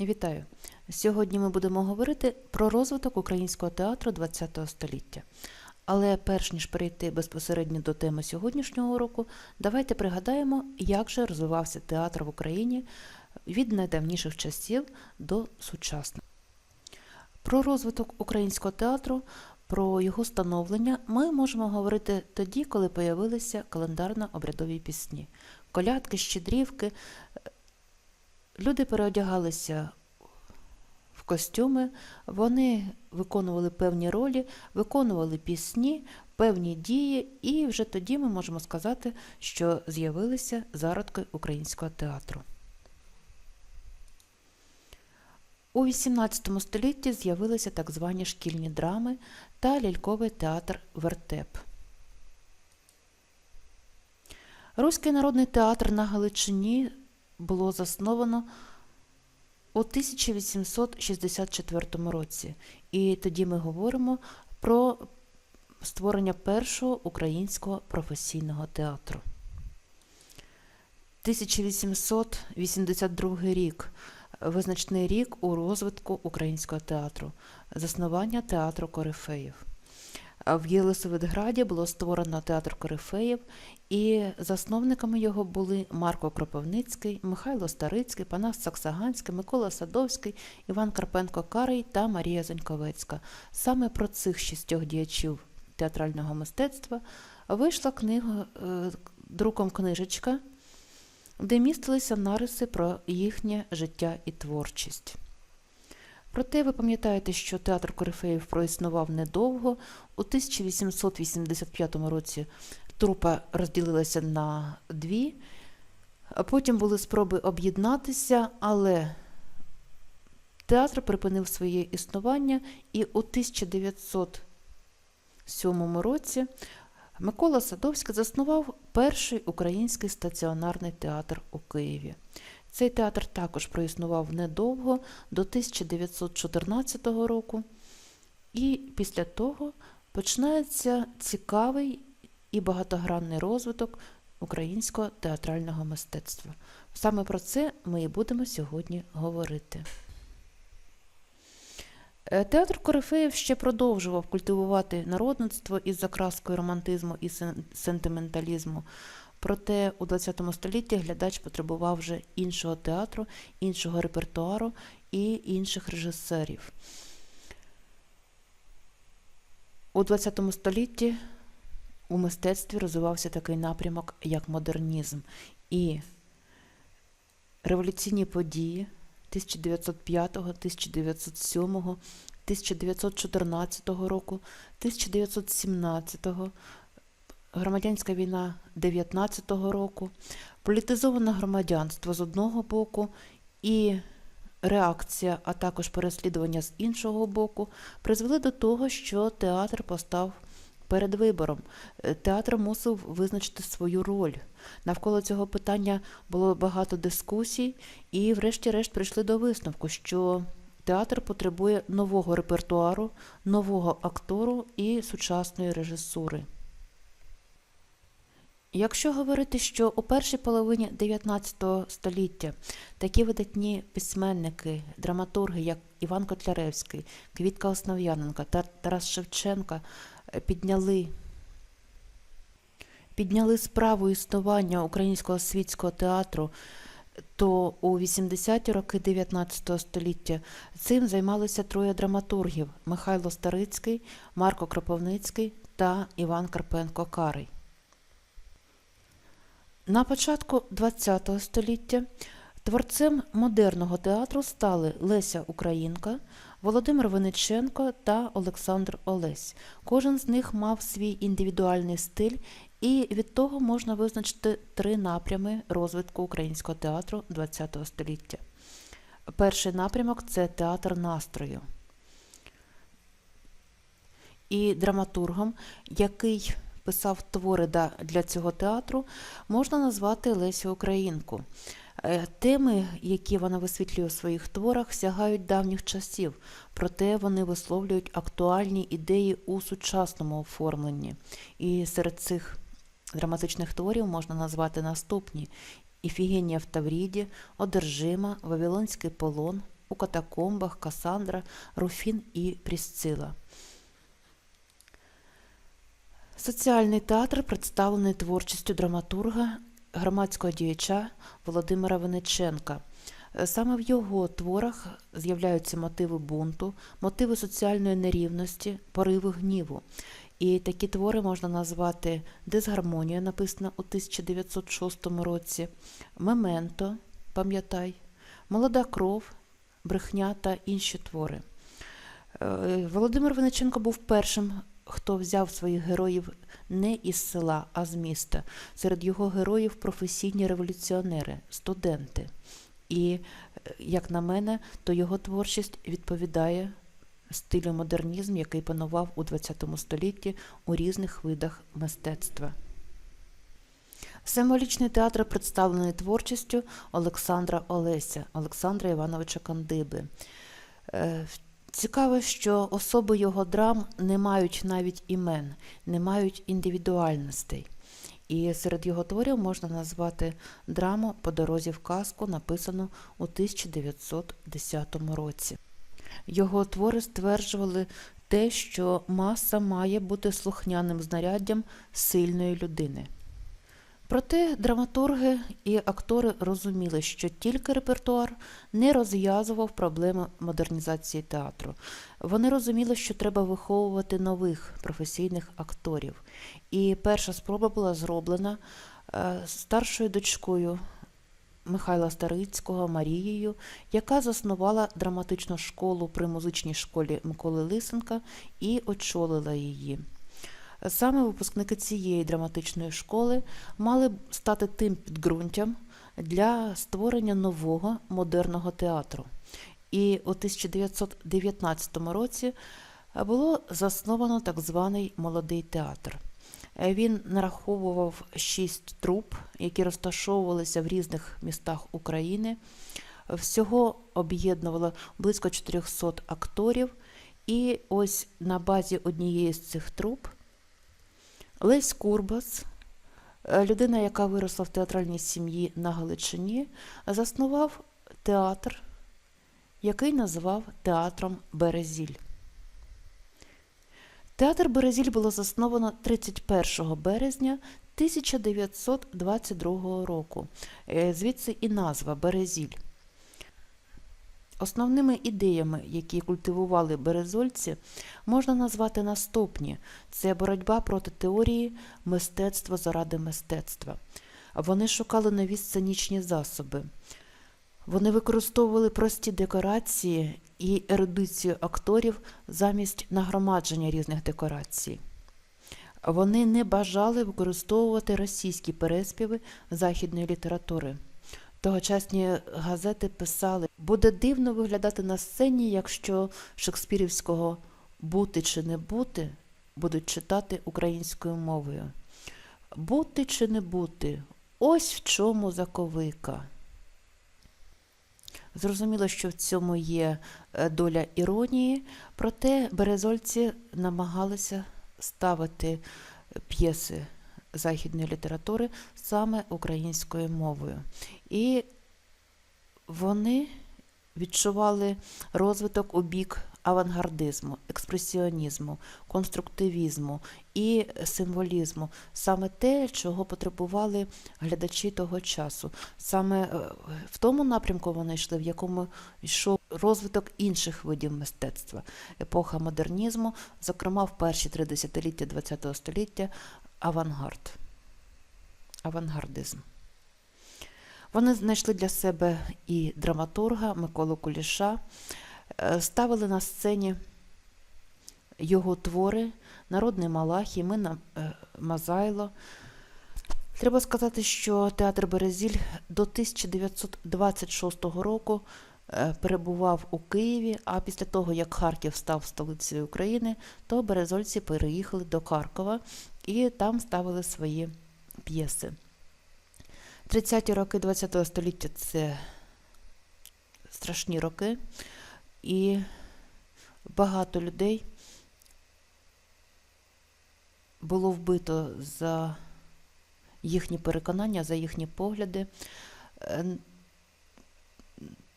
Вітаю! Сьогодні ми будемо говорити про розвиток українського театру ХХ століття. Але перш ніж перейти безпосередньо до теми сьогоднішнього уроку, давайте пригадаємо, як же розвивався театр в Україні від найдавніших часів до сучасних. Про розвиток українського театру, про його становлення ми можемо говорити тоді, коли появилися календарно-обрядові пісні, колядки, щедрівки. Люди переодягалися в костюми, вони виконували певні ролі, виконували пісні, певні дії, і вже тоді ми можемо сказати, що з'явилися зародки українського театру. У XVIII столітті з'явилися так звані шкільні драми та ляльковий театр Вертеп. Руський народний театр на Галичині було засновано у 1864 році. І тоді ми говоримо про створення першого українського професійного театру. 1882 рік визначний рік у розвитку українського театру, заснування театру Корифеїв. В Єлисаветграді було створено театр Корифеїв, і засновниками його були Марко Кропивницький, Михайло Старицький, Панас Саксаганський, Микола Садовський, Іван Карпенко Карий та Марія Заньковецька. Саме про цих шістьох діячів театрального мистецтва вийшла книга е, друком книжечка, де містилися нариси про їхнє життя і творчість. Проте ви пам'ятаєте, що театр Корифеїв проіснував недовго. У 1885 році трупа розділилася на дві, потім були спроби об'єднатися, але театр припинив своє існування, і у 1907 році Микола Садовський заснував перший український стаціонарний театр у Києві. Цей театр також проіснував недовго до 1914 року, і після того починається цікавий і багатогранний розвиток українського театрального мистецтва. Саме про це ми і будемо сьогодні говорити. Е, Театр Корифеїв ще продовжував культивувати народництво із закраскою романтизму і сентименталізму. Проте у ХХ столітті глядач потребував вже іншого театру, іншого репертуару і інших режисерів. У ХХ столітті у мистецтві розвивався такий напрямок, як модернізм. І революційні події 1905, 1907, 1914 року, 1917 громадянська війна 19-го року, політизоване громадянство з одного боку і реакція, а також переслідування з іншого боку, призвели до того, що театр постав перед вибором. Е, Театр мусив визначити свою роль. Навколо цього питання було багато дискусій, і, врешті-решт, прийшли до висновку, що театр потребує нового репертуару, нового актору і сучасної режисури. Якщо говорити, що у першій половині 19 століття такі видатні письменники, драматурги, як Іван Котляревський, Квітка Основ'яненка та Тарас Шевченка підняли, підняли справу існування українського світського театру, то у 80-ті роки 19 століття цим займалися троє драматургів Михайло Старицький, Марко Кропивницький та Іван Карпенко Карий. На початку ХХ століття творцем модерного театру стали Леся Українка, Володимир Винниченко та Олександр Олесь. Кожен з них мав свій індивідуальний стиль, і від того можна визначити три напрями розвитку українського театру ХХ століття. Перший напрямок це театр настрою. І драматургом, який писав твори для цього театру, можна назвати Лесю Українку. Е, теми, які вона висвітлює у своїх творах, сягають давніх часів, проте вони висловлюють актуальні ідеї у сучасному оформленні. І серед цих драматичних творів можна назвати наступні: Іфігенія в Тавріді, Одержима, Вавилонський полон, у катакомбах, Касандра, Руфін і Прісцила. Соціальний театр представлений творчістю драматурга, громадського діяча Володимира Вениченка. Е, Саме в його творах з'являються мотиви бунту, мотиви соціальної нерівності, пориви гніву. І такі твори можна назвати Дисгармонія, написана у 1906 році, Мементо, пам'ятай, Молода кров, брехня та інші твори. Е, Володимир Винниченко був першим, хто взяв своїх героїв не із села, а з міста. Серед його героїв професійні революціонери, студенти. І, е, як на мене, то його творчість відповідає стилю модернізм, який панував у ХХ столітті у різних видах мистецтва. Символічний театр представлений творчістю Олександра Олеся, Олександра Івановича Кандиби. Цікаво, що особи його драм не мають навіть імен, не мають індивідуальностей. І серед його творів можна назвати драму По дорозі в казку, написану у 1910 році. Його твори стверджували те, що маса має бути слухняним знаряддям сильної людини. Проте драматурги і актори розуміли, що тільки репертуар не розв'язував проблеми модернізації театру. Вони розуміли, що треба виховувати нових професійних акторів. І перша спроба була зроблена е, старшою дочкою Михайла Старицького Марією, яка заснувала драматичну школу при музичній школі Миколи Лисенка і очолила її. Саме випускники цієї драматичної школи мали стати тим підґрунтям для створення нового модерного театру. І у 1919 році було засновано так званий молодий театр. Він нараховував шість труп, які розташовувалися в різних містах України. Всього об'єднувало близько 400 акторів. І ось на базі однієї з цих труп Лесь Курбас, е, людина, яка виросла в театральній сім'ї на Галичині, заснував театр, який назвав театром Березіль. Театр Березіль було засновано 31 березня 1922 року. Е, Звідси і назва Березіль. Основними ідеями, які культивували березольці, можна назвати наступні: це боротьба проти теорії мистецтво заради мистецтва. Вони шукали нові сценічні засоби. Вони використовували прості декорації і ерудицію акторів замість нагромадження різних декорацій. Вони не бажали використовувати російські переспіви західної літератури. Тогочасні газети писали, буде дивно виглядати на сцені, якщо шекспірівського бути чи не бути будуть читати українською мовою. Бути чи не бути ось в чому заковика. Зрозуміло, що в цьому є е, доля іронії, проте березольці намагалися ставити п'єси західної літератури саме українською мовою. І вони відчували розвиток у бік авангардизму, експресіонізму, конструктивізму і символізму, саме те, чого потребували глядачі того часу. Саме е, в тому напрямку вони йшли, в якому йшов розвиток інших видів мистецтва, епоха модернізму, зокрема в перші три десятиліття ХХ століття авангард, авангардизм. Вони знайшли для себе і драматурга Миколу Куліша, е, ставили на сцені його твори, народний Малахій, Мина е, Мазайло. Треба сказати, що театр Березіль до 1926 року перебував у Києві, а після того, як Харків став столицею України, то березольці переїхали до Харкова і там ставили свої п'єси. 30-ті роки ХХ століття це страшні роки, і багато людей було вбито за їхні переконання, за їхні погляди.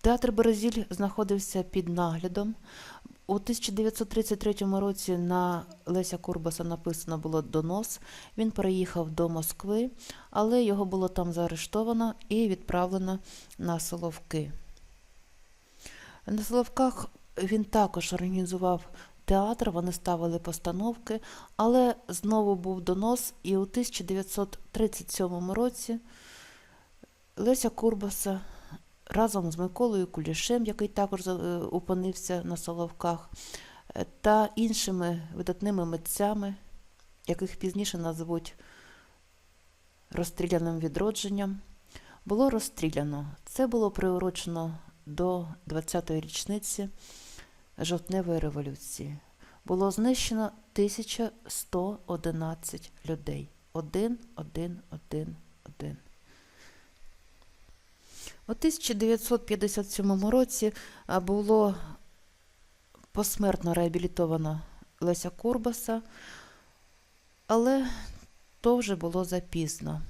Театр Березіль знаходився під наглядом. У 1933 році на Леся Курбаса написано було донос. Він переїхав до Москви, але його було там заарештовано і відправлено на Соловки. На Соловках він також організував театр, вони ставили постановки, але знову був донос, і у 1937 році Леся Курбаса разом з Миколою Кулішем, який також е, опинився на Соловках, е, та іншими видатними митцями, яких пізніше назвуть розстріляним відродженням, було розстріляно. Це було приурочено до 20-ї річниці жовтневої революції. Було знищено 1111 людей. 1, 1, 1. У 1957 році було посмертно реабілітовано Леся Курбаса, але то вже було запізно.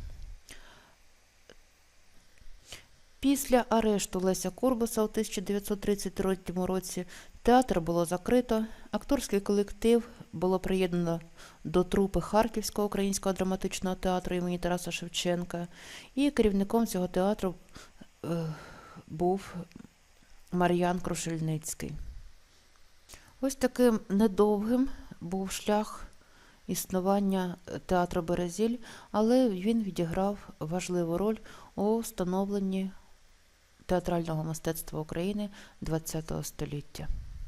Після арешту Леся Курбаса у 1933 році театр було закрито, акторський колектив було приєднано до трупи Харківського українського драматичного театру імені Тараса Шевченка, і керівником цього театру був Мар'ян Крушельницький. Ось таким недовгим був шлях існування театру Березіль, але він відіграв важливу роль у становленні театрального мистецтва України ХХ століття.